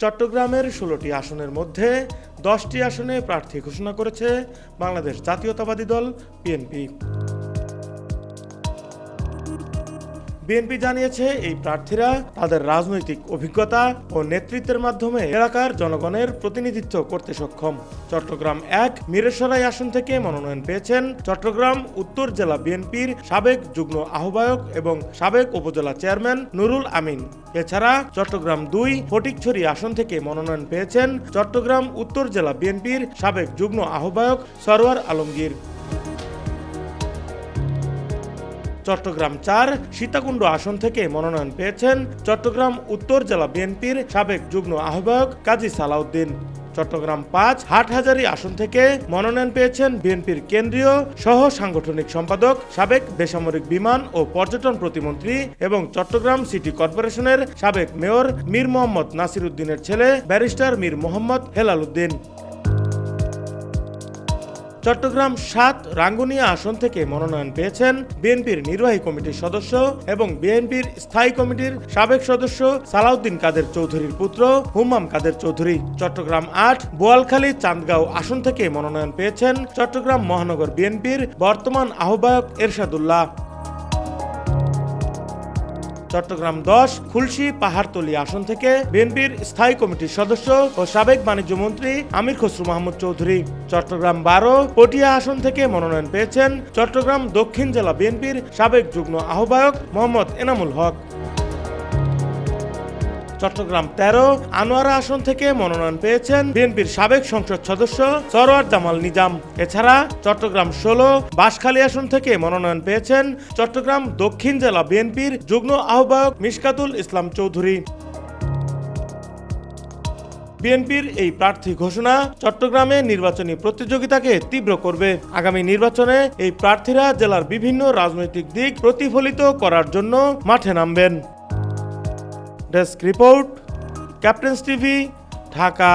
চট্টগ্রামের ষোলোটি আসনের মধ্যে দশটি আসনে প্রার্থী ঘোষণা করেছে বাংলাদেশ জাতীয়তাবাদী দল বিএনপি। বিএনপি জানিয়েছে, এই প্রার্থীরা তাদের রাজনৈতিক অভিজ্ঞতা ও নেতৃত্বের মাধ্যমে এলাকার জনগণের প্রতিনিধিত্ব করতে সক্ষম। চট্টগ্রাম এক মিরেসরাই আসন থেকে মনোনয়ন পেয়েছেন। চট্টগ্রাম উত্তর জেলা বিএনপির সাবেক যুগ্ম আহ্বায়ক এবং সাবেক উপজেলা চেয়ারম্যান নুরুল আমিন। এছাড়া চট্টগ্রাম দুই ফটিকছড়ি আসন থেকে মনোনয়ন পেয়েছেন চট্টগ্রাম উত্তর জেলা বিএনপির সাবেক যুগ্ম আহ্বায়ক সরওয়ার আলমগীর। চট্টগ্রাম চার সীতাকুণ্ড আসন থেকে মনোনয়ন পেয়েছেন চট্টগ্রাম উত্তর জেলা বিএনপির সাবেক যুগ্ম আহ্বায়ক কাজী সালাউদ্দিন। চট্টগ্রাম পাঁচ হাটহাজারী আসন থেকে মনোনয়ন পেয়েছেন বিএনপির কেন্দ্রীয় সহ সাংগঠনিক সম্পাদক, সাবেক বেসামরিক বিমান ও পর্যটন প্রতিমন্ত্রী এবং চট্টগ্রাম সিটি কর্পোরেশনের সাবেক মেয়র মীর মোহাম্মদ নাসির উদ্দিনের ছেলে ব্যারিস্টার মীর মোহাম্মদ হেলাল উদ্দিন। চট্টগ্রাম সাত রাঙ্গুনিয়া আসন থেকে মনোনয়ন পেয়েছেন বিএনপির নির্বাহী কমিটির সদস্য এবং বিএনপির স্থায়ী কমিটির সাবেক সদস্য সালাউদ্দিন কাদের চৌধুরীর পুত্র হুমাম কাদের চৌধুরী। চট্টগ্রাম আট বোয়ালখালী চান্দগাঁও আসন থেকে মনোনয়ন পেয়েছেন চট্টগ্রাম মহানগর বিএনপির বর্তমান আহ্বায়ক এরশাদুল্লাহ। চট্টগ্রাম দশ, খুলশি পাহাড়তলি আসন থেকে বিএনপির স্থায়ী কমিটির সদস্য ও সাবেক বাণিজ্য মন্ত্রী আমির খসরু মাহমুদ চৌধুরী। চট্টগ্রাম বারো, পটিয়া আসন থেকে মনোনয়ন পেয়েছেন চট্টগ্রাম দক্ষিণ জেলা বিএনপির সাবেক যুগ্ম আহ্বায়ক মোহাম্মদ এনামুল হক। চট্টগ্রাম তেরো, আনোয়ারা আসন থেকে মনোনয়ন পেয়েছেন বিএনপির সাবেক সংসদ সদস্য সরোয়ার জামাল নিজাম। এছাড়া চট্টগ্রাম ষোলো, বাঁশখালী আসন থেকে মনোনয়ন পেয়েছেন চট্টগ্রাম দক্ষিণ জেলা বিএনপির যুগ্ম আহ্বায়ক মিশকাতুল ইসলাম চৌধুরী। বিএনপির এই প্রার্থী ঘোষণা চট্টগ্রামে নির্বাচনী প্রতিযোগিতাকে তীব্র করবে। আগামী নির্বাচনে এই প্রার্থীরা জেলার বিভিন্ন রাজনৈতিক দিক প্রতিফলিত করার জন্য মাঠে নামবেন। Desk report captains TV Dhaka.